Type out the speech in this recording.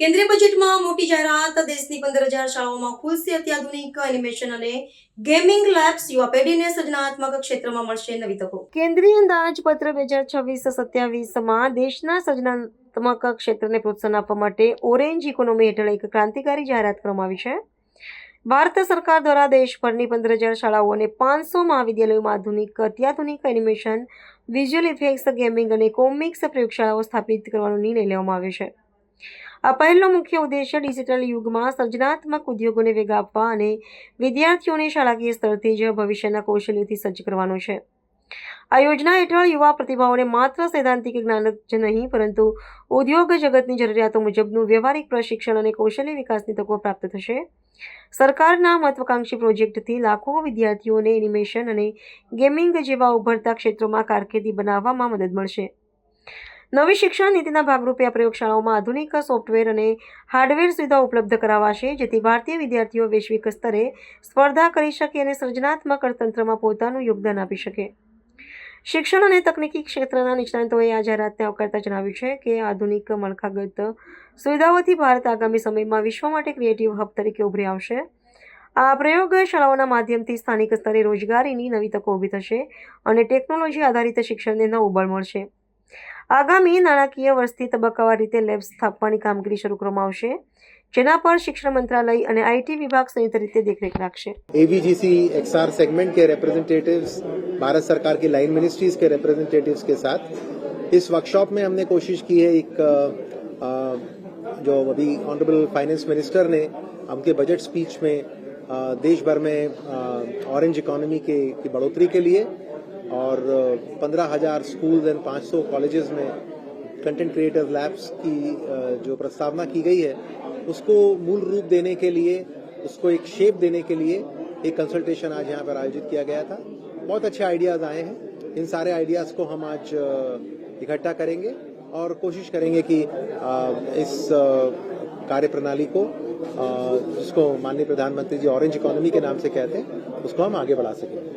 મોટી જાહેરાત, દેશની પંદર હજાર શાળાઓમાં ખુલશે અત્યાધુનિક એનિમેશન અને ગેમિંગ લેબ્સ યુવા પેઢીને સર્જનાત્મક ક્ષેત્રમાં મળશે નવી તકો. કેન્દ્રીય અંદાજપત્ર બે હજાર છવ્વીસ સત્યાવીસમાં દેશના સર્જનાત્મક ક્ષેત્રને પ્રોત્સાહન આપવા માટે ઓરેન્જ ઇકોનોમી હેઠળ એક ક્રાંતિકારી જાહેરાત કરવામાં આવી છે. ભારત સરકાર દ્વારા દેશભરની પંદર હજાર શાળાઓ અને પાંચસો મહાવિદ્યાલયોમાં આધુનિક, અત્યાધુનિક એનિમેશન વિઝ્યુઅલ ઇફેક્ટ્સ ગેમિંગ અને કોમિક્સ પ્રયોગશાળાઓ સ્થાપિત કરવાનો નિર્ણય લેવામાં આવ્યો છે. આ પહેલનો મુખ્ય ઉદ્દેશ્ય ડિજિટલ યુગમાં સર્જનાત્મક ઉદ્યોગોને વેગ આપવા અને વિદ્યાર્થીઓને શાળાકીય સ્તરથી જ ભવિષ્યના કૌશલ્યોથી સજ્જ કરવાનો છે. આ યોજના હેઠળ યુવા પ્રતિભાઓને માત્ર સૈદ્ધાંતિક જ્ઞાન જ નહીં, પરંતુ ઉદ્યોગ જગતની જરૂરિયાતો મુજબનું વ્યવહારિક પ્રશિક્ષણ અને કૌશલ્ય વિકાસની તકો પ્રાપ્ત થશે. સરકારના મહત્વાકાંક્ષી પ્રોજેક્ટથી લાખો વિદ્યાર્થીઓને એનિમેશન અને ગેમિંગ જેવા ઉભરતા ક્ષેત્રોમાં કારકિર્દી બનાવવામાં મદદ મળશે. નવી શિક્ષણ નીતિના ભાગરૂપે આ પ્રયોગશાળાઓમાં આધુનિક સોફ્ટવેર અને હાર્ડવેર સુવિધા ઉપલબ્ધ કરાવાશે, જેથી ભારતીય વિદ્યાર્થીઓ વૈશ્વિક સ્તરે સ્પર્ધા કરી શકે અને સર્જનાત્મક અર્થતંત્રમાં પોતાનું યોગદાન આપી શકે. શિક્ષણ અને તકનીકી ક્ષેત્રના નિષ્ણાંતોએ આ જાહેરાતને આવકારતા જણાવ્યું છે કે આધુનિક માળખાગત સુવિધાઓથી ભારત આગામી સમયમાં વિશ્વ માટે ક્રિએટિવ હબ તરીકે ઉભરી આવશે. આ પ્રયોગશાળાઓના માધ્યમથી સ્થાનિક સ્તરે રોજગારીની નવી તકો ઊભી થશે અને ટેકનોલોજી આધારિત શિક્ષણને નવું બળ મળશે. આગામી નાણાકીય વર્ષથી તબક્કાવાર રીતે લેબ સ્થાપવાની કામગીરી શરૂ કરવામાં આવશે જેના પર શિક્ષણ મંત્રાલય અને આઈટી વિભાગ સંયુક્ત રીતે દેખરેખ રાખશે एवीजीसी एक्सआर सेगमेंट के रिप्रेजेंटेटिव्स भारत सरकार की लाइन मिनिस्ट्रीज के रिप्रेजेंटेटिव्स के साथ इस वर्कशॉप में हमने कोशिश की है एक अ, अ, जो अभी ऑनरेबल फाइनेंस मिनिस्टर ने उनके बजट स्पीच में अ, देश भर में ऑरेंज इकोनॉमी के की बढ़ोतरी के लिए और पंद्रह हज़ार स्कूल एंड पाँच सौ कॉलेजेस में कंटेंट क्रिएटर लैब्स की जो प्रस्तावना की गई है, उसको मूल रूप देने के लिए, उसको एक शेप देने के लिए एक कंसल्टेशन आज यहाँ पर आयोजित किया गया था। बहुत अच्छे आइडियाज़ आए हैं। इन सारे आइडियाज़ को हम आज इकट्ठा करेंगे और कोशिश करेंगे कि इस कार्य प्रणाली को जिसको माननीय प्रधानमंत्री जी ऑरेंज इकोनॉमी के नाम से कहते हैं, उसको हम आगे बढ़ा सकें।